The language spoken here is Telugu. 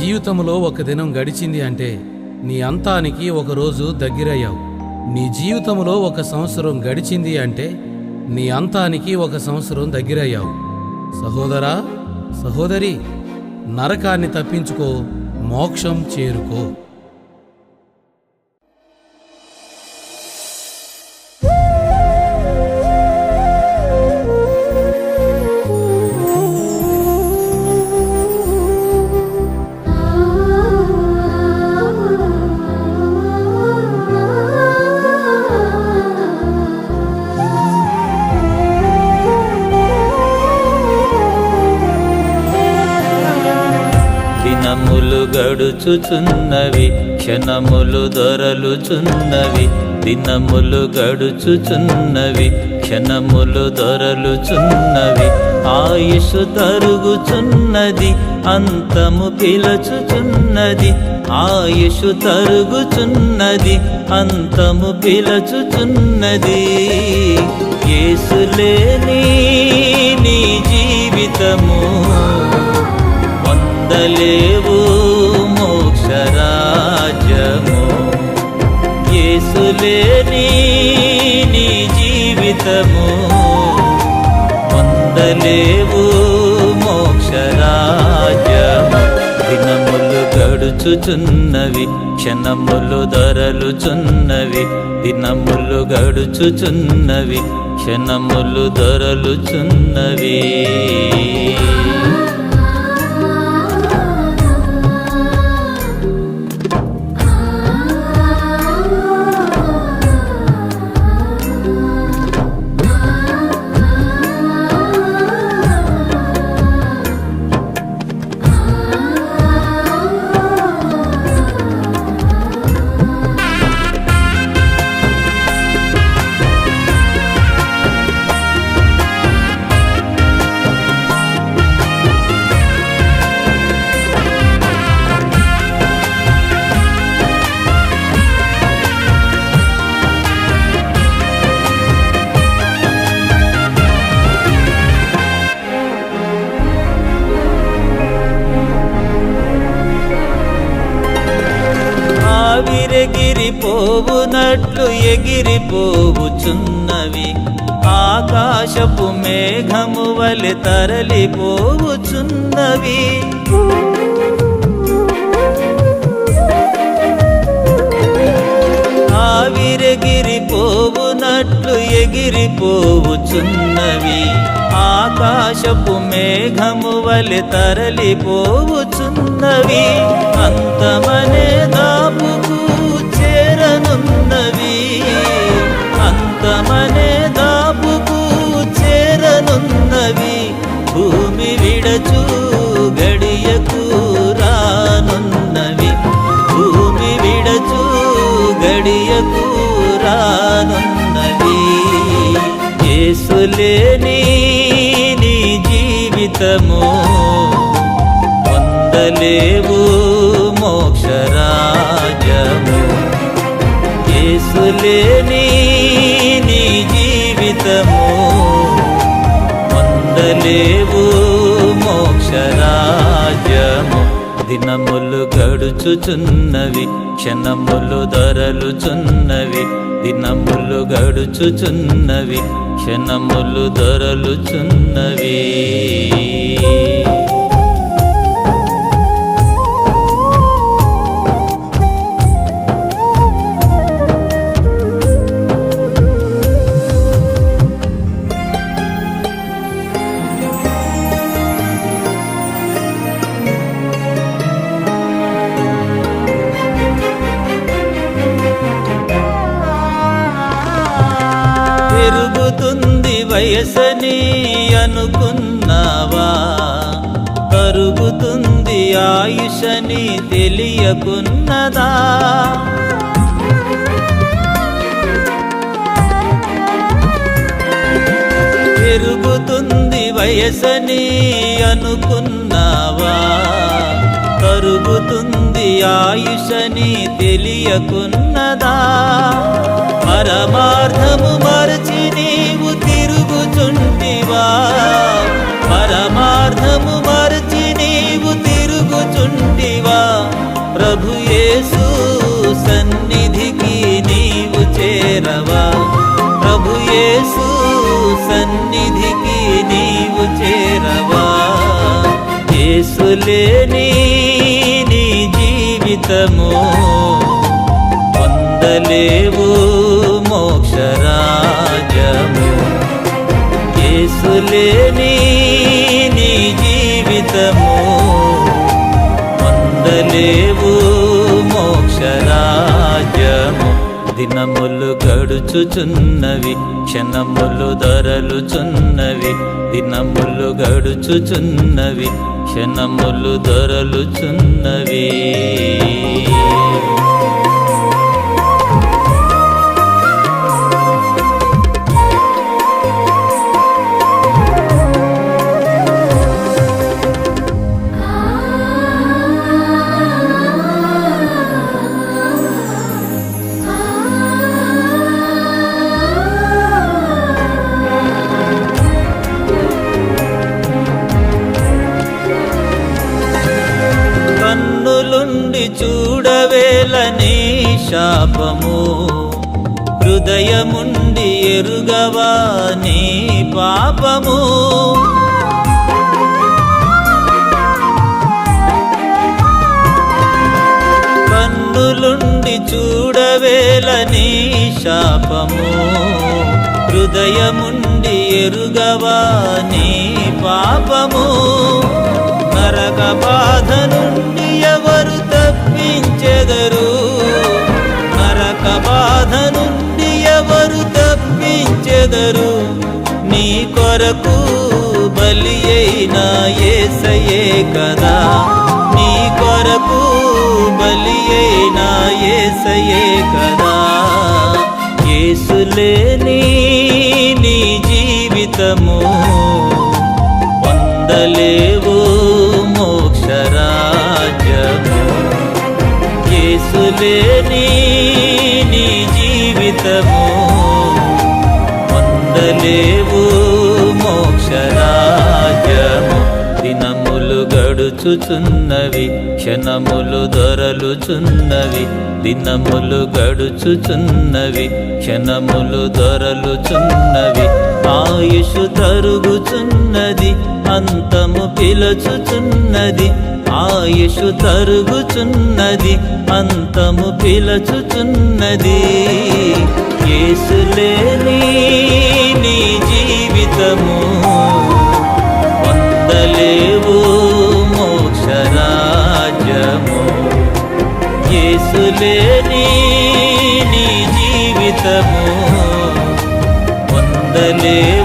జీవితంలో ఒక దినం గడిచింది అంటే నీ అంతానికి ఒక రోజు దగ్గరయ్యావు. నీ జీవితంలో ఒక సంవత్సరం గడిచింది అంటే నీ అంతానికి ఒక సంవత్సరం దగ్గరయ్యావు. సహోదరా సహోదరి నరకాన్ని తప్పించుకో మోక్షం చేరుకో. గడుచుచున్నవి క్షణములు దొరలుచున్నవి దినములు గడుచుచున్నవి క్షణములు దొరలుచున్నవి. ఆయుషు తరుగుచున్నది అంతము పిలచుచున్నది ఆయుషు తరుగుచున్నది అంతము పిలచుచున్నది. కేసులేని నీ జీవితము వందలే మోక్షము పొందలేవు మోక్షరాజ్యము. దినములు గడుచుచున్నవి క్షణములు దొరలుచున్నవి. దినములు గడుచుచున్నవి క్షణములు దొరలుచున్నవి. ఎగిరిపోవుచున్నవి. ఆకాశపు మేఘము వలె తరలిపోవుచున్నవి. ఆవిరెగిరిపోవునట్లు ఎగిరిపోవుచున్నవి. ఆకాశపు మేఘము వలె తరలిపోవుచున్నవి. అంతమనే దాపుకు చేరనున్న మనే దాపుకు చేరనున్నవి. భూమి విడచు గడియకు రానున్నవి. భూమి విడచు గడియకు రానున్నవి. ఏసులేని నీ జీవితము పొందలేవు మోక్షరాజము యేసులేని నీ జీవితము. పొందలేవు మోక్షరాజ్యము. దినములు గడుచుచున్నవి క్షణములు దొరలుచున్నవి. దినములు గడుచుచున్నవి క్షణములు దొరలుచున్నవి. పెరుగుతుంది వయసని అనుకున్నావా? కరుగుతుంది ఆయుషని తెలియకున్నదా? పెరుగుతుంది వయసని అనుకున్నావా? కరుగుతుంది ఆయుషని తెలియకున్నదా? పరమార్థము దేవా పరమార్థము మరచి నీవు తిరుగుచుంటివా? ప్రభుయేసు సన్నిధికి నీవు చేరవా? ప్రభుయేసు సన్నిధికి నీవు చేరవా? యేసులేని నీ జీవితము పొందలేవు. దినములు గడుచుచున్నవి క్షణములు ధరలుచున్నవి దినములు గడుచుచున్నవి క్షణములు దొరలుచున్నవి. శాపము హృదయముండి ఎరుగవా నీ పాపము? కన్నులుండి చూడవేలని శాపము హృదయముండి ఎరుగవా నీ పాపము? నరక బాధ నుండి ఎవరు నీ కొరకు బలి అయినా ఏసయే కదా. నీ కొరకు బలి అయినా ఏసయే కదా. యేసులేని నీ జీవితము పొందలేవు మోక్షరాజ్యము యేసులేని నీ జీవితము పొందలేవు మోక్షరాజ్యము. దినములు గడుచుచున్నవి క్షణములు దొరలుచున్నవి. దినములు గడుచుచున్నవి క్షణములు దొరలుచున్నవి. ఆయుషు తరుగుచున్నది అంతము పిలచుచున్నది. ఆయుషు తరుగుచున్నది అంతము పిలచుచున్నది. యేసులేని నీ జీవితము. పొందలేవు మోక్షరాజ్యము. యేసులేని నీ జీవితము. పొందలేవు